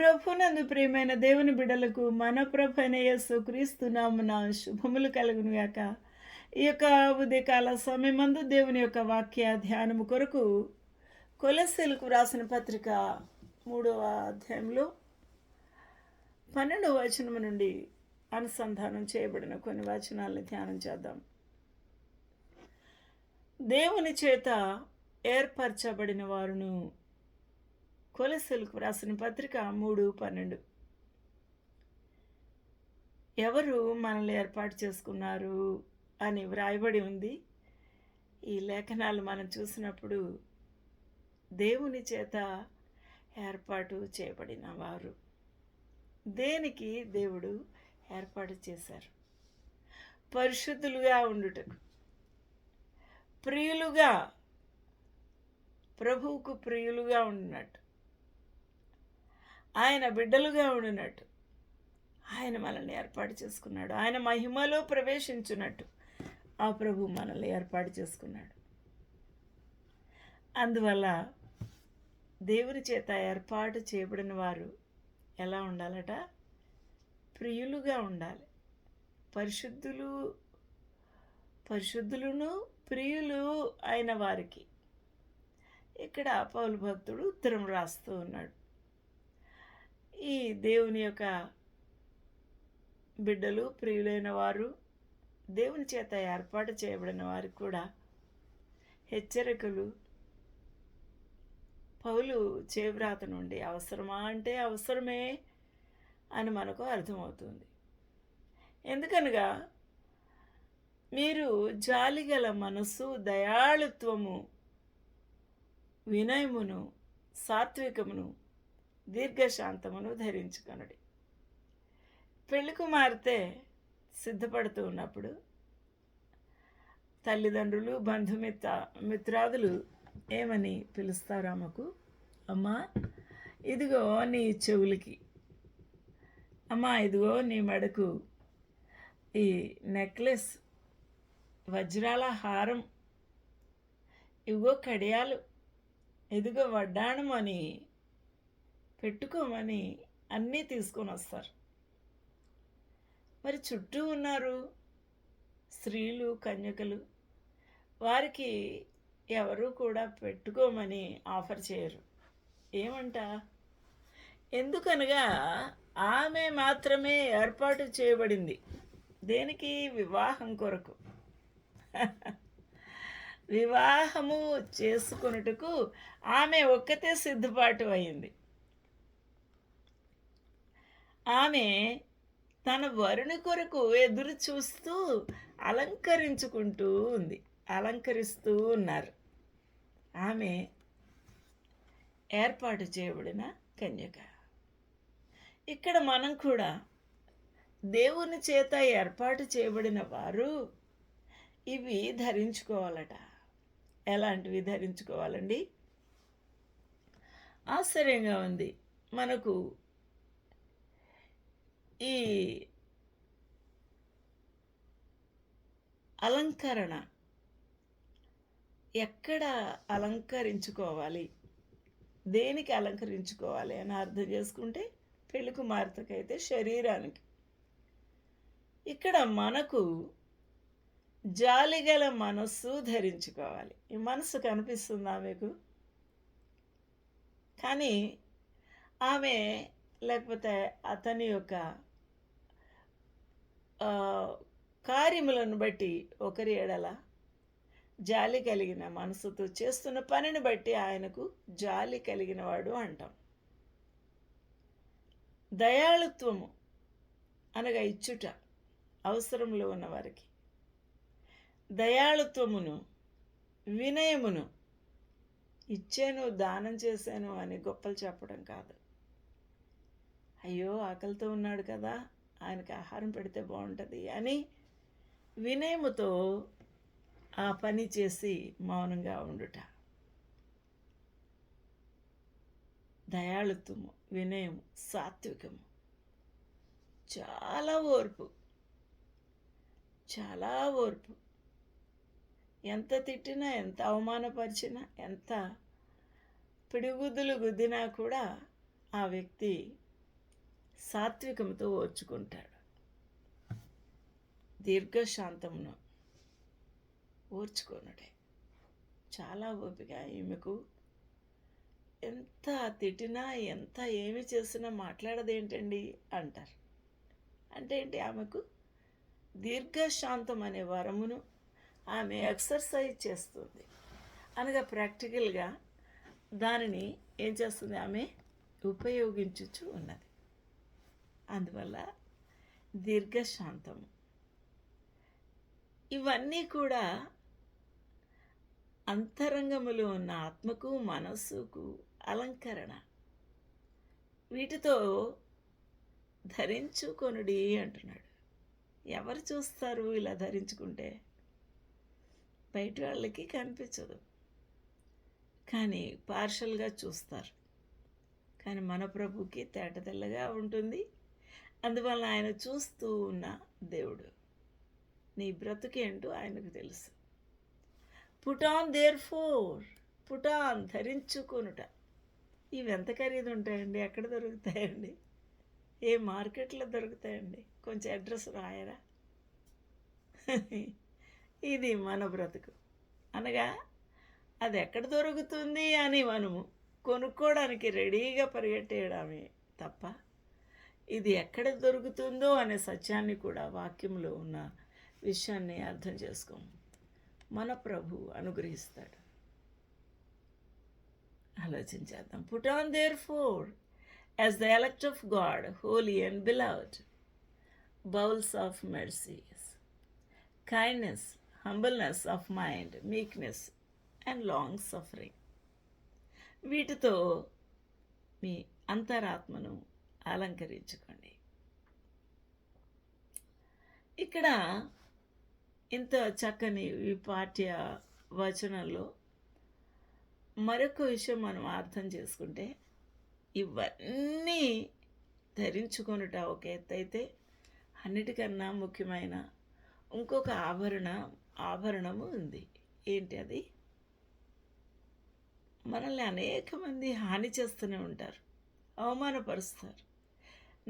ప్రభునందు ప్రియమైన దేవుని బిడలకు మన ప్రభు యేసు క్రీస్తునామున శుభములు కలుగును గాక ఈ యొక్క ఉదయకాల సమయమందు దేవుని యొక్క వాక్య ధ్యానము కొరకు కొలసీలకు రాసిన పత్రిక మూడవ అధ్యాయంలో పన్నెండవ వచనము నుండి అనుసంధానం చేయబడిన కొన్ని వచనాలను ధ్యానం చేద్దాం. దేవుని చేత ఏర్పరచబడిన వారును కొలసలకు రాసిన పత్రిక మూడు పన్నెండు. ఎవరు మనల్ని ఏర్పాటు చేసుకున్నారు అని వ్రాయబడి ఉంది. ఈ లేఖనాలు మనం చూసినప్పుడు దేవుని చేత ఏర్పాటు చేయబడిన వారు. దేనికి దేవుడు ఏర్పాటు చేశారు? పరిశుద్ధులుగా ఉండుటకు. ప్రియులుగా ప్రభువుకు ప్రియులుగా ఉన్నట్టు ఆయన బిడ్డలుగా ఉండినట్టు. ఆయన మనల్ని ఏర్పాటు చేసుకున్నాడు. ఆయన మహిమలో ప్రవేశించున్నట్టు ఆ ప్రభు మనల్ని ఏర్పాటు చేసుకున్నాడు. అందువల్ల దేవుని చేత ఏర్పాటు చేయబడిన వారు ఎలా ఉండాలట? ప్రియులుగా ఉండాలి. పరిశుద్ధులు పరిశుద్ధులను ప్రియులు అయిన వారికి. ఇక్కడ పౌలు భక్తుడు ఉత్తరం రాస్తూ ఉన్నాడు. ఈ దేవుని యొక్క బిడ్డలు ప్రియులైన వారు దేవుని చేత ఏర్పాటు చేయబడిన వారికి కూడా హెచ్చరికలు. పౌలు చేవ్రాత నుండి అవసరమా అంటే అవసరమే అని మనకు అర్థమవుతుంది. ఎందుకనగా మీరు జాలిగల మనస్సు దయాళుత్వము వినయమును సాత్వికమును దీర్ఘశాంతమును ధరించుకొనుడి. పెళ్ళి కుమార్తె సిద్ధపడుతూ ఉన్నప్పుడు తల్లిదండ్రులు బంధుమిత్ర మిత్రాదులు ఏమని పిలుస్తారు ఆమెకు? అమ్మా ఇదిగో నీ చెవులకి. అమ్మా ఇదిగో నీ మెడకు ఈ నెక్లెస్ వజ్రాల హారం ఇదిగో కడియాలు ఇదిగో వడ్డాణం అని పెట్టుకోమని అన్నీ తీసుకొని వస్తారు. మరి చుట్టూ ఉన్నారు స్త్రీలు కన్యకలు. వారికి ఎవరు కూడా పెట్టుకోమని ఆఫర్ చేయరు. ఏమంట? ఎందుకనగా ఆమె మాత్రమే ఏర్పాటు చేయబడింది. దేనికి? వివాహం కొరకు. వివాహము చేసుకొనుటకు ఆమె ఒక్కతే సిద్ధపాటు అయింది. ఆమె తన వరుణి కొరకు ఎదురు చూస్తూ అలంకరించుకుంటూ ఉంది. అలంకరిస్తూ ఉన్నారు. ఆమె ఏర్పాటు చేయబడిన కన్యక. ఇక్కడ మనం కూడా దేవుని చేత ఏర్పాటు చేయబడిన వారు ఇవి ధరించుకోవాలట. ఎలాంటివి ధరించుకోవాలండి? ఆశ్చర్యంగా ఉంది. మనకు ఈ అలంకరణ ఎక్కడ అలంకరించుకోవాలి? దేనికి అలంకరించుకోవాలి అని అర్థం చేసుకుంటే పెళ్ళి కుమార్తెకైతే శరీరానికి. ఇక్కడ మనకు జాలిగల మనస్సు ధరించుకోవాలి. ఈ మనస్సు కనిపిస్తుందా మీకు? కానీ ఆమె లేకపోతే అతని యొక్క కార్యములను బట్టి ఒకరి ఎడల జాలి కలిగిన మనసుతో చేస్తున్న పనిని బట్టి ఆయనకు జాలి కలిగిన వాడు అంటాం. దయాళుత్వము అనగా ఇచ్చుట అవసరంలో ఉన్నవారికి దయాళుత్వమును వినయమును ఇచ్చాను దానం చేశాను అని గొప్పలు చెప్పడం కాదు. అయ్యో ఆకలితో ఉన్నాడు కదా. ఆయనకి ఆహారం పెడితే బాగుంటుంది అని వినయముతో ఆ పని చేసి మౌనంగా ఉండుట. దయాళుత్వము వినయము సాత్వికము. చాలా ఓర్పు. చాలా ఓర్పు. ఎంత తిట్టినా ఎంత అవమానపరిచినా ఎంత పిడిగుద్దులు గుద్దినా కూడా ఆ వ్యక్తి సాత్వికంతో ఓర్చుకుంటాడు. దీర్ఘశాంతమును ఓర్చుకోనుడే. చాలా ఓపిక. ఈమెకు ఎంత తిట్టినా ఎంత ఏమి చేసినా మాట్లాడదేంటండి? అంటారు. అంటే ఏంటి? ఆమెకు దీర్ఘశాంతం అనే వరమును ఆమె ఎక్సర్సైజ్ చేస్తుంది. అనగా ప్రాక్టికల్గా దానిని ఏం చేస్తుంది? ఆమె ఉపయోగించుచు ఉన్నది. అందువల్ల దీర్ఘశాంతము. ఇవన్నీ కూడా అంతరంగములో ఉన్న ఆత్మకు మనస్సుకు అలంకరణ. వీటితో ధరించుకొనుడి అంటున్నాడు. ఎవరు చూస్తారు ఇలా ధరించుకుంటే? బయట వాళ్ళకి కనిపించదు. కానీ పార్షల్గా చూస్తారు. కానీ మన ప్రభుకి తేటతెల్లగా ఉంటుంది. అందువల్ల ఆయన చూస్తూ ఉన్న దేవుడు. నీ బ్రతుకేంటో ఆయనకు తెలుసు. Put on therefore put on ధరించుకొనుట. ఇవి ఎంత ఖరీదు ఉంటాయండి? ఎక్కడ దొరుకుతాయండి? ఏ మార్కెట్లో దొరుకుతాయండి? కొంచెం అడ్రస్ రాయరా? ఇది మన బ్రతుకు. అనగా అది ఎక్కడ దొరుకుతుంది అని మనము కొనుక్కోవడానికి రెడీగా పరిగెట్టేయడమే తప్ప ఇది ఎక్కడ దొరుకుతుందో అనే సత్యాన్ని కూడా వాక్యంలో ఉన్న విషయాన్ని అర్థం చేసుకోము. మన ప్రభు అనుగ్రహిస్తాడు. ఆలోచించేద్దాం put on therefore as the elect of God holy and beloved bowels of mercies kindness humbleness of mind meekness and long suffering వీటితో మీ అంతరాత్మను అలంకరించుకోండి. ఇక్కడ ఇంత చక్కని ఈ పాఠ్య వచనంలో మరొక విషయం మనం అర్థం చేసుకుంటే ఇవన్నీ ధరించుకొనుట ఒక ఎత్తు అయితే అన్నిటికన్నా ముఖ్యమైన ఇంకొక ఆభరణ ఆభరణము ఉంది. ఏంటి అది? మనల్ని అనేక మంది హాని చేస్తూనే ఉంటారు అవమానపరుస్తారు.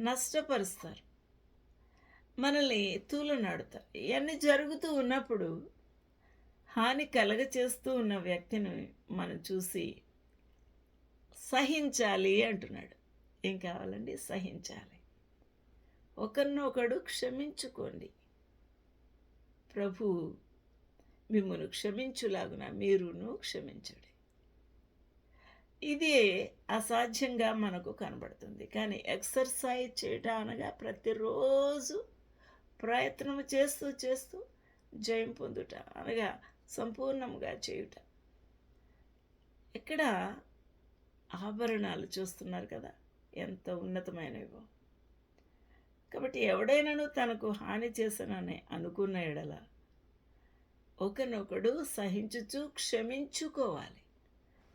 నష్టపరుస్తారు. మనల్ని తూలనాడుతారు ఇవన్నీ జరుగుతూ ఉన్నప్పుడు హాని కలగ చేస్తూ ఉన్న వ్యక్తిని మనం చూసి సహించాలి అంటున్నాడు. ఏం కావాలండి? సహించాలి. ఒకరినొకడు క్షమించుకోండి. ప్రభు మిమ్మల్ని క్షమించులాగున మీరును క్షమించండి. ఇది అసాధ్యంగా మనకు కనబడుతుంది. కానీ ఎక్సర్సైజ్ చేయటం అనగా ప్రతిరోజు ప్రయత్నం చేస్తూ చేస్తూ జయం పొందుట అనగా సంపూర్ణంగా చేయుట. ఇక్కడ ఆభరణాలు చూస్తున్నారు కదా ఎంత ఉన్నతమైనవో కాబట్టి ఎవడైనాను తనకు హాని చేశానని అనుకున్న ఎడల ఒకరినొకడు సహించుచు క్షమించుకోవాలి.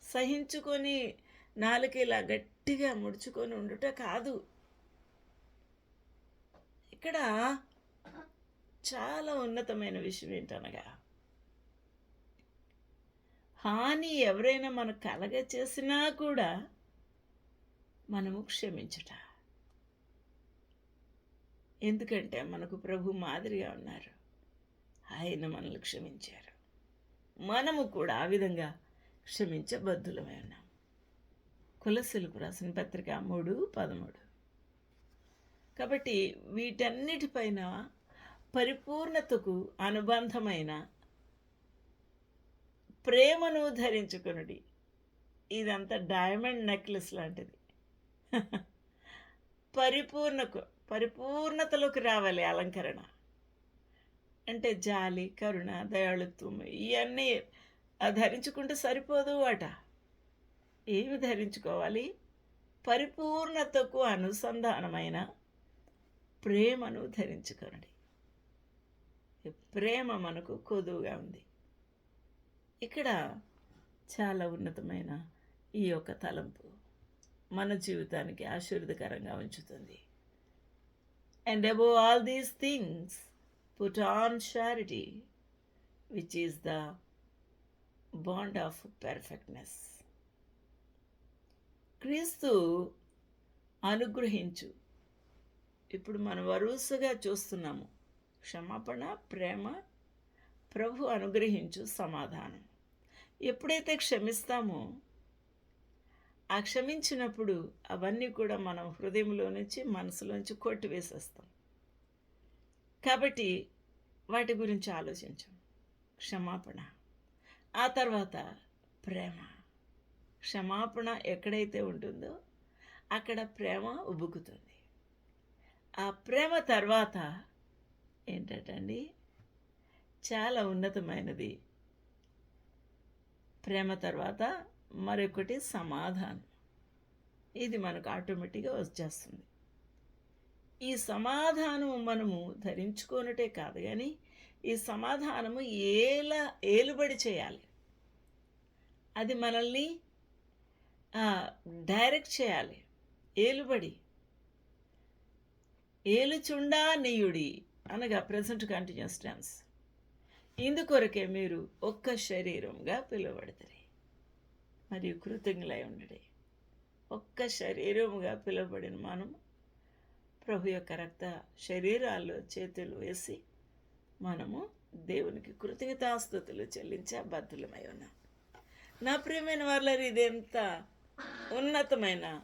సహించుకొని నాలుక ఇలా గట్టిగా ముడుచుకొని ఉండుట కాదు. ఇక్కడ చాలా ఉన్నతమైన విషయం ఏంటనగా హాని ఎవరైనా మనకు కలగ చేసినా కూడా మనము క్షమించుట. ఎందుకంటే మనకు ప్రభు మాదిరిగా ఉన్నారు. ఆయన మనల్ని క్షమించారు. మనము కూడా ఆ విధంగా క్షమించబద్ధులమై ఉన్నాం కులసులకు రాసిన పత్రిక మూడు పదమూడు. కాబట్టి వీటన్నిటిపైన పరిపూర్ణతకు అనుబంధమైన ప్రేమను ధరించుకునుడి. ఇదంతా డైమండ్ నెక్లెస్ లాంటిది. పరిపూర్ణకు పరిపూర్ణతలోకి రావాలి అలంకరణ. అంటే జాలి కరుణ దయాళుత్వం ఇవన్నీ ధరించుకుంటే సరిపోదు అట. ఏమి ధరించుకోవాలి? పరిపూర్ణతకు అనుసంధానమైన ప్రేమను ధరించుకోండి ప్రేమ మనకు కొదువుగా ఉంది. ఇక్కడ చాలా ఉన్నతమైన ఈ యొక్క తలంపు మన జీవితానికి ఆశీర్వదకరంగా ఉంచుతుంది. And above all these things put on charity which is the bond of perfectness. క్రీస్తు అనుగ్రహించు. ఇప్పుడు మనం వరుసగా చూస్తున్నాము. క్షమాపణ ప్రేమ ప్రభు అనుగ్రహించు సమాధానం. ఎప్పుడైతే క్షమిస్తామో ఆ క్షమించినప్పుడు అవన్నీ కూడా మనం హృదయంలో నుంచి మనసులోంచి కొట్టివేసేస్తాం. కాబట్టి వాటి గురించి ఆలోచించాం. క్షమాపణ. ఆ తర్వాత ప్రేమ. క్షమాపణ ఎక్కడైతే ఉంటుందో అక్కడ ప్రేమ ఉబ్బుకుతుంది ఆ ప్రేమ తర్వాత ఏంటండి చాలా ఉన్నతమైనది. ప్రేమ తర్వాత మరొకటి సమాధానం. ఇది మనకు ఆటోమేటిక్గా వచ్చేస్తుంది. ఈ సమాధానం మనము ధరించుకోనటే కాదు కానీ ఈ సమాధానము ఏల ఏలుబడి చేయాలి. అది మనల్ని డైరెక్ట్ చేయాలి. ఏలుబడి. ఏలుచుండా నీయుడి అనగా ప్రజెంట్ కంటిన్యూస్ టెన్స్ ఇందుకొరకే మీరు ఒక్క శరీరంగా పిలువబడతారు. మరియు కృతజ్ఞులై ఉండడి. ఒక్క శరీరముగా పిలువబడిన మనం ప్రభు యొక్క రక్త శరీరాల్లో చేతులు వేసి మనము దేవునికి కృతజ్ఞతాస్థుతులు చెల్లించే బద్దులమై ఉన్నాం. నా ప్రియమైన వాళ్ళ ఇది ఎంత ఉన్నతమైన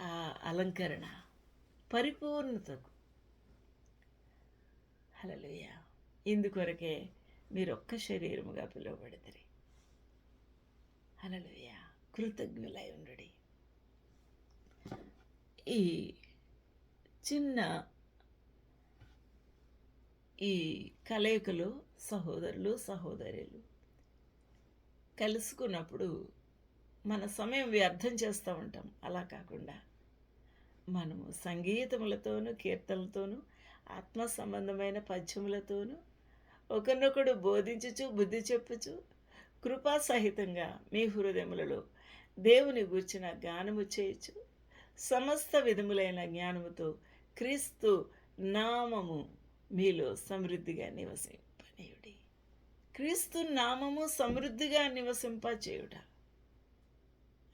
ఆ అలంకరణ పరిపూర్ణతకు. హలలుయ ఇందుకొరకే మీరు ఒక్క శరీరముగా పిలువబడతారు హలలుయ కృతజ్ఞులై ఉండు ఈ చిన్న ఈ కలయికలో సహోదరులు సహోదరులు కలుసుకున్నప్పుడు మన సమయం వ్యర్థం చేస్తూ ఉంటాం. అలా కాకుండా మనము సంగీతములతోనూ కీర్తనలతోనూ ఆత్మ సంబంధమైన పద్యములతోనూ ఒకరినొకడు బోధించుచు బుద్ధి చెప్పుచు కృపా సహితంగా మీ హృదయములలో దేవుని గూర్చిన గానము చేయొచ్చు సమస్త విధములైన జ్ఞానముతో క్రీస్తు నామము మీలో సమృద్ధిగా నివసింపనీయుడి. క్రీస్తు నామము సమృద్ధిగా నివసింపచేయుట.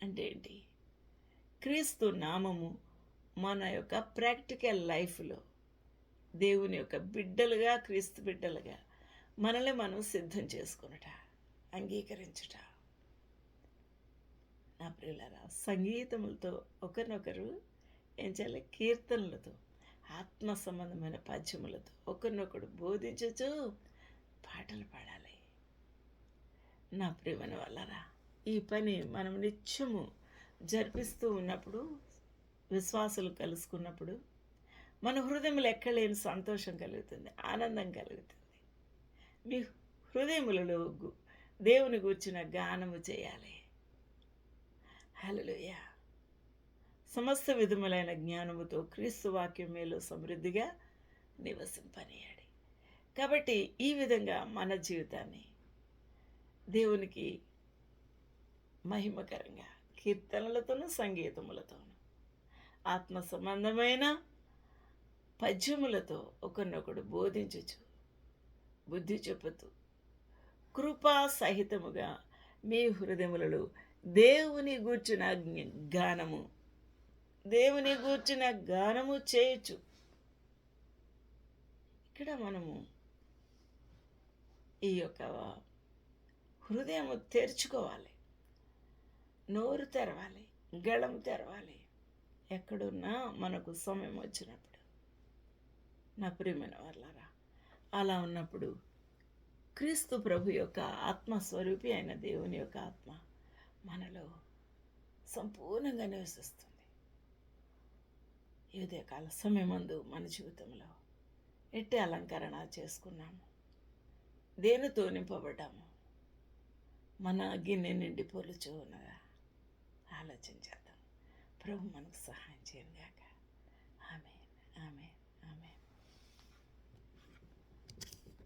అంటే ఏంటి? క్రీస్తు నామము మన యొక్క ప్రాక్టికల్ లైఫ్లో దేవుని యొక్క బిడ్డలుగా క్రీస్తు బిడ్డలుగా మనల్ని మనం సిద్ధం చేసుకునుట అంగీకరించుట. నా ప్రియులరా సంగీతములతో ఒకరినొకరు ఏం చేయాలి? కీర్తనలతో ఆత్మ సంబంధమైన పద్యములతో ఒకరినొకడు బోధించచ్చు పాటలు పాడాలి. నా ప్రేమను వల్లరా. ఈ పని మనం నిత్యము జరిపిస్తూ ఉన్నప్పుడు విశ్వాసులు కలుసుకున్నప్పుడు మన హృదయములు ఎక్కలేని సంతోషం కలుగుతుంది ఆనందం కలుగుతుంది. మీ హృదయములలో గు- దేవుని గూర్చిన గానము చేయాలి. హలోయ సమస్త విధములైన జ్ఞానముతో క్రీస్తు వాక్యం మేలో సమృద్ధిగా నివసింపనీయాడి. కాబట్టి ఈ విధంగా మన జీవితాన్ని దేవునికి మహిమకరంగా కీర్తనలతోనూ సంగీతములతోనూ ఆత్మ సంబంధమైన పద్యములతో ఒకరినొకడు బోధించుచు బుద్ధి చెప్పుతూ కృపా సహితముగా మీ హృదయములలో దేవుని గూర్చిన గానము దేవుని గూర్చిన గానము చేయొచ్చు ఇక్కడ మనము ఈ యొక్క హృదయం తెరుచుకోవాలి. నోరు తెరవాలి. గళం తెరవాలి. ఎక్కడున్నా మనకు సమయం వచ్చినప్పుడు. నా ప్రియమైన వాళ్ళారా అలా ఉన్నప్పుడు క్రీస్తు ప్రభు యొక్క ఆత్మస్వరూపి అయిన దేవుని యొక్క ఆత్మ మనలో సంపూర్ణంగా నివసిస్తుంది. ఈ ఉదయకాల సమయమందు మన జీవితంలో ఎట్టి అలంకరణ చేసుకున్నాము దేనితో నింపబడ్డాము మన గిన్నె నిండి పొలుచు ఉన్నదా? ఆలోచించేద్దాం ప్రభు మనకు సహాయం చేయను